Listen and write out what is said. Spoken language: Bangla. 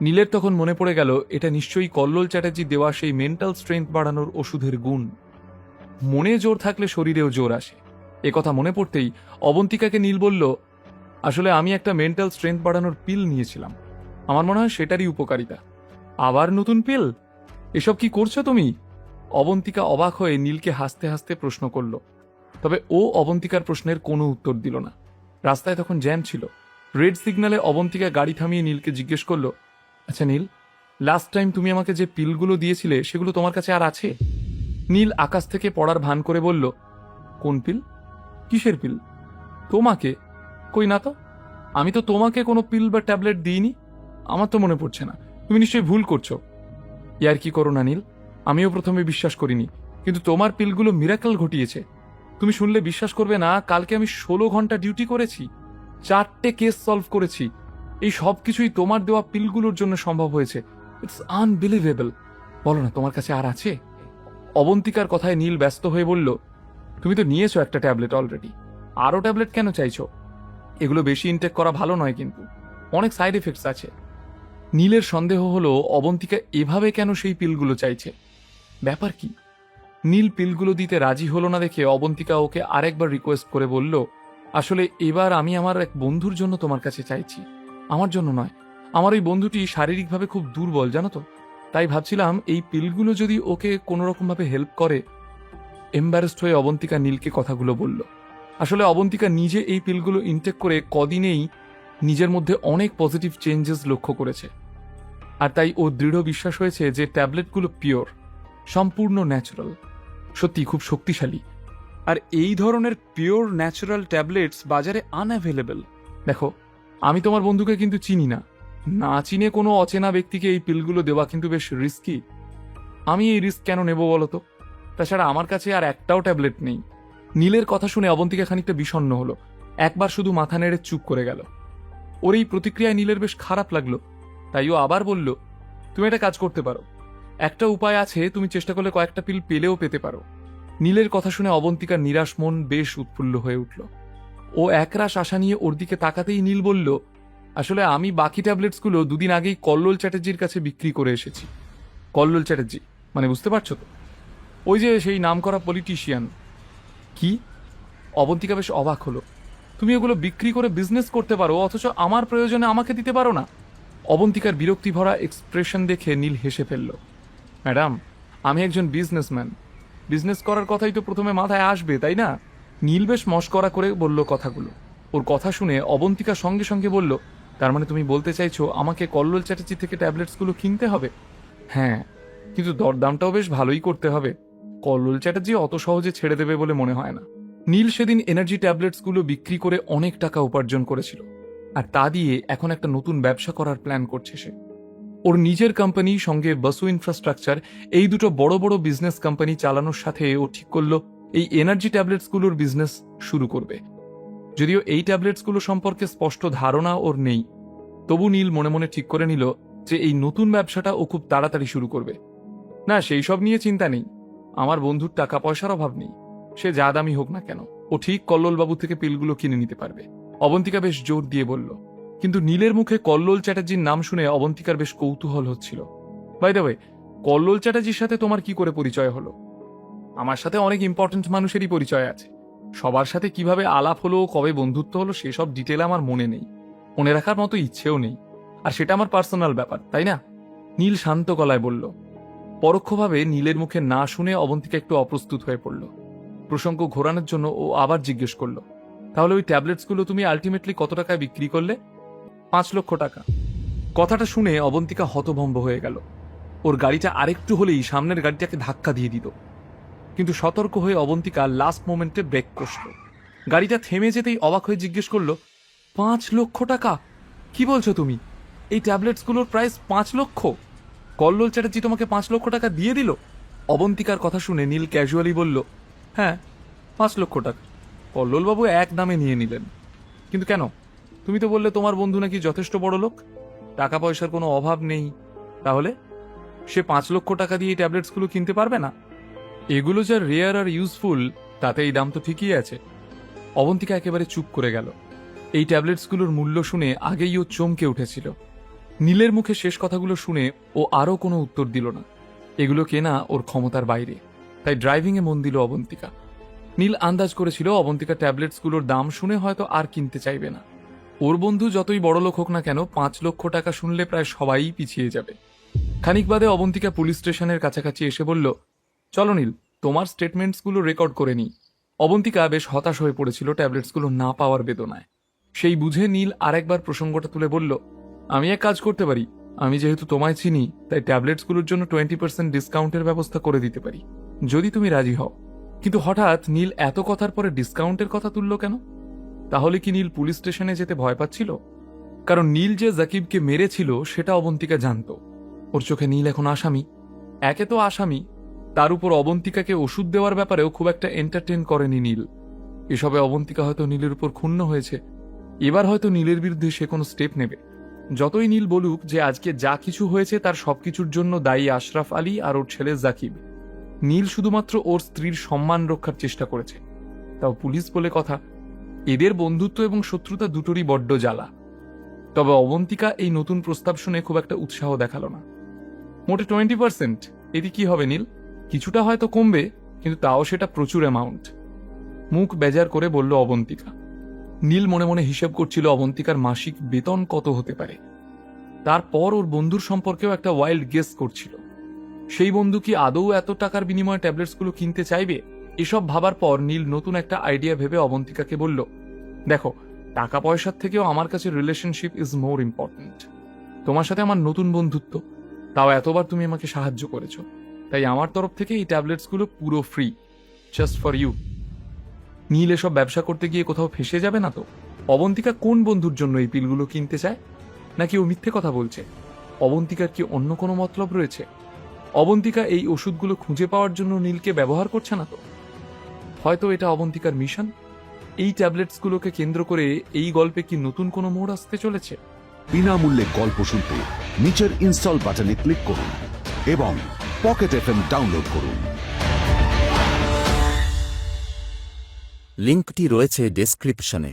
নীলের তখন মনে পড়ে গেল, এটা নিশ্চয়ই কল্লোল চ্যাটার্জি দেওয়া সেই মেন্টাল স্ট্রেংথ বাড়ানোর ওষুধের গুণ। মনে জোর থাকলে শরীরেও জোর আসে। কথা মনে পড়তেই অবন্তিকাকে নীল বলল, আসলে আমি একটা মেন্টাল স্ট্রেংথ বাড়ানোর পিল নিয়েছিলাম। আমার মনে হয় সেটারই উপকারিতা। আবার নতুন পিল এসব কি করছ তুমি? অবন্তিকা অবাক হয়ে নীলকে হাসতে হাসতে প্রশ্ন করল। তবে ও অবন্তিকার প্রশ্নের কোনো উত্তর দিল না। রাস্তায় তখন জ্যাম ছিল। রেড সিগন্যালে অবন্তিকা গাড়ি থামিয়ে নীলকে জিজ্ঞেস করল আচ্ছা নীল লাস্ট টাইম তুমি আমাকে যে পিলগুলো দিয়েছিলে, সেগুলো তোমার কাছে আর আছে? নীল আকাশ থেকে পড়ার ভান করে বলল, কোন পিল? কিসের পিল? তোমাকে? কই না তো? আমি তো তোমাকে কোনো পিল বা ট্যাবলেট দিইনি। আমার তো মনে পড়ছে না। তুমি নিশ্চয়ই ভুল করছ। ইয়ার কি করো না, নীল? আমিও প্রথমে বিশ্বাস করিনি, কিন্তু তোমার পিলগুলো মিরাকল ঘটিয়েছে। তুমি শুনলে বিশ্বাস করবে না, কালকে আমি ষোলো ঘণ্টা ডিউটি করেছি। চারটে কেস সলভ করেছি। এই সব কিছুই তোমার দেওয়া পিলগুলোর জন্য সম্ভব হয়েছে। ইটস আনবিলিভেবল বলো না, তোমার কাছে আর আছে? অবন্তিকার কথায় নীল ব্যস্ত হয়ে বলল, তুমি তো নিয়েছো একটা ট্যাবলেট অলরেডি আরও ট্যাবলেট কেন চাইছো? এগুলো বেশি ইনটেক করা ভালো নয় কিন্তু। অনেক সাইড এফেক্টস আছে। নীলের সন্দেহ হলো, অবন্তিকা এভাবে কেন সেই পিলগুলো চাইছে? ব্যাপার কি? নীল পিলগুলো দিতে রাজি হলো না দেখে অবন্তিকা ওকে আরেকবার রিকোয়েস্ট করে বলল, আসলে এবার আমি আমার এক বন্ধুর জন্য তোমার কাছে চাইছি। আমার জন্য নয়। আমার ওই বন্ধুটি শারীরিকভাবে খুব দুর্বল, জানো তো? তাই ভাবছিলাম এই পিলগুলো যদি ওকে কোনো রকমভাবে হেল্প করে এম্বারেস্ট হয়ে অবন্তিকা নীলকে কথাগুলো বলল। আসলে অবন্তিকা নিজে এই পিলগুলো ইনটেক করে কদিনেই নিজের মধ্যে অনেক পজিটিভ চেঞ্জেস লক্ষ্য করেছে। আর তাই ও দৃঢ় বিশ্বাস হয়েছে যে ট্যাবলেটগুলো পিওর সম্পূর্ণ ন্যাচারাল সত্যি খুব শক্তিশালী। আর এই ধরনের পিওর ন্যাচারাল ট্যাবলেটস বাজারে আনঅ্যাভেলেবল দেখো আমি তোমার বন্ধুকে কিন্তু চিনি না। না চিনে কোনো অচেনা ব্যক্তিকে এই পিলগুলো দেওয়া কিন্তু বেশ রিস্কি আমি এই রিস্ক কেন নেব বলো তো? তাছাড়া আমার কাছে আর একটাও ট্যাবলেট নেই। নীলের কথা শুনে অবন্তিকা খানিকটা বিষণ্ণ হলো। একবার শুধু মাথা নেড়ে চুপ করে গেল। ওর এই প্রতিক্রিয়ায় নীলের বেশ খারাপ লাগল। তাই ও আবার বলল, তুমি একটা কাজ করতে পারো। একটা উপায় আছে, তুমি চেষ্টা করলে কয়েকটা পিল পেলেও পেতে পারো। নীলের কথা শুনে অবন্তিকার নিরাশ মন বেশ উৎফুল্ল হয়ে উঠল। ও একরাশ আশা নিয়ে ওর দিকে তাকাতেই নীল বলল, আসলে আমি বাকি ট্যাবলেটসগুলো দুদিন আগেই কল্লোল চ্যাটার্জির কাছে বিক্রি করে এসেছি। কল্লোল চ্যাটার্জি মানে বুঝতে পারছ তো? ওই যে সেই নামকরা পলিটিশিয়ান। কি? অবন্তিকা বেশ অবাক হলো। তুমি ওগুলো বিক্রি করে বিজনেস করতে পারো, অথচ আমার প্রয়োজনে আমাকে দিতে পারো না? অবন্তিকার বিরক্তি ভরা এক্সপ্রেশন দেখে নীল হেসে ফেলল, ম্যাডাম, আমি একজন বিজনেসম্যান বিজনেস করার কথাই তো প্রথমে মাথায় আসবে, তাই না? নীল বেশ মস্করা করে বলল কথাগুলো। ওর কথা শুনে অবন্তিকা সঙ্গে সঙ্গে বলল, তার মানে তুমি বলতে চাইছো আমাকে কল্লোল চ্যাটার্জি থেকে ট্যাবলেটসগুলো কিনতে হবে? হ্যাঁ কিন্তু দরদামটাও বেশ ভালোই করতে হবে। কল্লোল চ্যাটার্জি অত সহজে ছেড়ে দেবে বলে মনে হয় না। নীল সেদিন এনার্জি ট্যাবলেটসগুলো বিক্রি করে অনেক টাকা উপার্জন করেছিল, আর তা দিয়ে এখন একটা নতুন ব্যবসা করার প্ল্যান করছে সে। ওর নিজের কোম্পানি সঙ্গে বসু ইনফ্রাস্ট্রাকচার, এই দুটো বড় বড় বিজনেস কোম্পানি চালানোর সাথে ও ঠিক করল এই এনার্জি ট্যাবলেটসগুলোর বিজনেস শুরু করবে। যদিও এই ট্যাবলেটসগুলো সম্পর্কে স্পষ্ট ধারণা ওর নেই, তবু নীল মনে মনে ঠিক করে নিল যে এই নতুন ব্যবসাটা ও খুব তাড়াতাড়ি শুরু করবে। না, সেই সব নিয়ে চিন্তা নেই। আমার বন্ধুর টাকা পয়সার অভাব নেই। সে যা দামি হোক না কেন, ও ঠিক কল্লোলবাবু থেকে পিলগুলো কিনে নিতে পারবে। অবন্তিকা বেশ জোর দিয়ে বলল, কিন্তু নীলের মুখে কল্লোল চ্যাটার্জির নাম শুনে অবন্তিকার বেশ কৌতূহল হচ্ছিল। বাই দ্য কল্লোল চ্যাটার্জির সাথে তোমার কি করে পরিচয় হলো? আমার সাথে অনেক ইম্পর্ট্যান্ট মানুষেরই পরিচয় আছে। সবার সাথে কীভাবে আলাপ হলো, কবে বন্ধুত্ব হলো, সেসব ডিটেল আমার মনে নেই। মনে রাখার মতো ইচ্ছেও নেই। আর সেটা আমার পার্সোনাল ব্যাপার, তাই না? নীল শান্ত গলায় বলল, পরোক্ষভাবে নীলের মুখে না শুনে অবন্তিকা একটু অপ্রস্তুত হয়ে পড়ল। প্রসঙ্গ ঘোরানোর জন্য ও আবার জিজ্ঞেস করল, তাহলে ওই ট্যাবলেটসগুলো তুমি আলটিমেটলি কত টাকায় বিক্রি করলে? পাঁচ লক্ষ টাকা। কথাটা শুনে অবন্তিকা হতভম্ব হয়ে গেল। ওর গাড়িটা আরেকটু হলেই সামনের গাড়িটাকে ধাক্কা দিয়ে দিত। কিন্তু সতর্ক হয়ে অবন্তিকা লাস্ট মোমেন্টে ব্রেক কষল। গাড়িটা থেমে যেতেই অবাক হয়ে জিজ্ঞেস করল, পাঁচ লক্ষ টাকা? কি বলছো তুমি? এই ট্যাবলেটসগুলোর প্রাইস পাঁচ লক্ষ? কল্লোল চ্যাটার্জি তোমাকে পাঁচ লক্ষ টাকা দিয়ে দিল? অবন্তিকার কথা শুনে নীল ক্যাজুয়ালি বলল হ্যাঁ পাঁচ লক্ষ টাকা। কল্লোলবাবু এক দামে নিয়ে নিলেন। কিন্তু কেন? তুমি তো বললে তোমার বন্ধু নাকি যথেষ্ট বড় লোক। টাকা পয়সার কোনো অভাব নেই। তাহলে? সে পাঁচ লক্ষ টাকা দিয়ে এই ট্যাবলেটসগুলো কিনতে পারবে না? এগুলো যা রেয়ার আর ইউজফুল তাতে এই দাম তো ঠিকই আছে। অবন্তিকা একেবারে চুপ করে গেল। এই ট্যাবলেটসগুলোর মূল্য শুনে আগেই ও চমকে উঠেছিল। নীলের মুখে শেষ কথাগুলো শুনে ও আরও কোনো উত্তর দিল না। এগুলো কেনা ওর ক্ষমতার বাইরে। তাই ড্রাইভিংয়ে মন দিল অবন্তিকা। নীল আন্দাজ করেছিল অবন্তিকা ট্যাবলেটসগুলোর দাম শুনে হয়তো আর কিনতে চাইবে না। ওর বন্ধু যতই বড় লোক হোক না কেন পাঁচ লক্ষ টাকা শুনলে প্রায় সবাই পিছিয়ে যাবে। খানিক বাদে অবন্তিকা পুলিশ স্টেশনের কাছাকাছি এসে বলল চলো নীল, তোমার স্টেটমেন্টসগুলো রেকর্ড করে নিই। অবন্তিকা বেশ হতাশ হয়ে পড়েছিল ট্যাবলেটসগুলো না পাওয়ার বেদনায়। সেই বুঝে নীল আরেকবার প্রসঙ্গটা তুলে বলল, আমি এক কাজ করতে পারি। আমি যেহেতু তোমায় চিনি, তাই ট্যাবলেটসগুলোর জন্য টোয়েন্টি পার্সেন্ট ডিসকাউন্টের ব্যবস্থা করে দিতে পারি। যদি তুমি রাজি হও। কিন্তু হঠাৎ নীল এত কথার পরে ডিসকাউন্টের কথা তুলল কেন? তাহলে কি নীল পুলিশ স্টেশনে যেতে ভয় পাচ্ছিল? কারণ নীল যে জাকিবকে মেরেছিল, সেটা অবন্তিকা জানত। ওর চোখে নীল এখন আসামি। একে তো আসামি তার উপর অবন্তিকাকে ওষুধ দেওয়ার ব্যাপারেও খুব একটা এন্টারটেন করেনি নীল। এসবে অবন্তিকা হয়তো নীলের উপর ক্ষুণ্ণ হয়েছে। এবার হয়তো নীলের বিরুদ্ধে সে কোনো স্টেপ নেবে। যতই নীল বলুক যে আজকে যা কিছু হয়েছে তার সবকিছুর জন্য দায়ী আশরাফ আলী আর ওর ছেলে জাকিব। নীল শুধুমাত্র ওর স্ত্রীর সম্মান রক্ষার চেষ্টা করেছে। তাও পুলিশ বলে কথা, এদের বন্ধুত্ব এবং শত্রুতা দুটোরই বড্ড জ্বালা। তবে অবন্তিকা এই নতুন প্রস্তাব শুনে খুব একটা উৎসাহ দেখাল না। মোটে টোয়েন্টি পার্সেন্ট এটি কি হবে নীল? কিছুটা হয়তো কমবে, কিন্তু তাও সেটা প্রচুর অ্যামাউন্ট মুখ বেজার করে বলল অবন্তিকা। নীল মনে মনে হিসেব করছিল অবন্তিকার মাসিক বেতন কত হতে পারে। তারপর ওর বন্ধুর সম্পর্কেও একটা ওয়াইল্ড গেস করছিল। সেই বন্ধু কি আদৌ এত টাকার বিনিময়ে ট্যাবলেটসগুলো কিনতে চাইবে? এসব ভাবার পর নীল নতুন একটা আইডিয়া ভেবে অবন্তিকাকে বলল, দেখো টাকা পয়সার থেকেও আমার কাছে রিলেশনশিপ ইজ মোর ইম্পর্ট্যান্ট তোমার সাথে আমার নতুন বন্ধুত্ব। তাও এতবার তুমি আমাকে সাহায্য করেছ। তাই আমার তরফ থেকে এই ট্যাবলেটসগুলো পুরো free just for you Neel, এসব ব্যবসা করতে গিয়ে কোথাও ফেসে যাবে না তো? অবন্তিকা কোন বন্ধুর জন্য এই পিলগুলো কিনতে চায়? নাকি ও মিথ্যে কথা বলছে? অবন্তিকার কি অন্য কোনো মতলব রয়েছে? অবন্তিকা এই ওষুধগুলো খুঁজে পাওয়ার জন্য নীলকে ব্যবহার করছে না তো? হয়তো এটা অবন্তিকার মিশন? এই ট্যাবলেটসগুলোকে কেন্দ্র করে এই গল্পে কি নতুন কোনো মোড় আসতে চলেছে? বিনামূল্যে গল্প শুনতে নিচের ইনস্টল বাটনে ক্লিক করুন এবং পকেট এফ ডাউনলোড করুন। লিঙ্কটি রয়েছে ডেসক্রিপশনে